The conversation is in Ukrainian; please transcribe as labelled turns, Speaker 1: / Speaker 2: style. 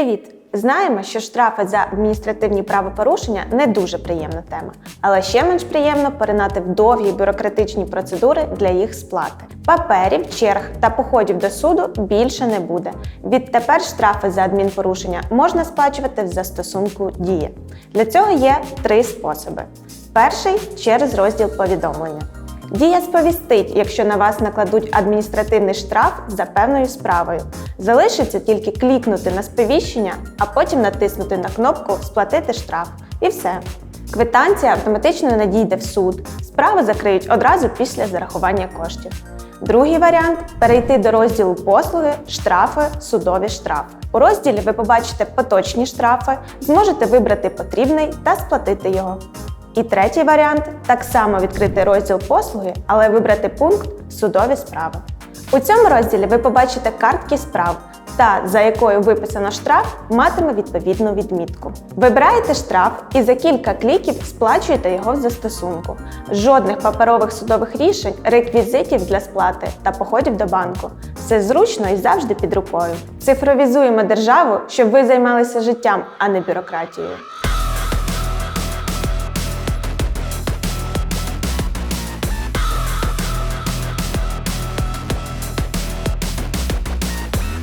Speaker 1: Привіт! Знаємо, що штрафи за адміністративні правопорушення не дуже приємна тема, але ще менш приємно поринати в довгі бюрократичні процедури для їх сплати. Паперів, черг та походів до суду більше не буде. Відтепер штрафи за адмінпорушення можна сплачувати в застосунку Дія. Для цього є три способи: перший через розділ повідомлення. Дія сповістить, якщо на вас накладуть адміністративний штраф за певною справою. Залишиться тільки клікнути на сповіщення, а потім натиснути на кнопку Сплатити штраф. І все. Квитанція автоматично надійде в суд. Справу закриють одразу після зарахування коштів. Другий варіант перейти до розділу послуги, штрафи, судові штрафи. У розділі ви побачите поточні штрафи, зможете вибрати потрібний та сплатити його. І третій варіант так само відкрити розділ послуги, але вибрати пункт Судові справи. У цьому розділі ви побачите картки справ, та за якою виписано штраф, матиме відповідну відмітку. Вибираєте штраф і за кілька кліків сплачуєте його в застосунку. Жодних паперових судових рішень, реквізитів для сплати та походів до банку. Все зручно і завжди під рукою. Цифровізуємо державу, щоб ви займалися життям, а не бюрократією.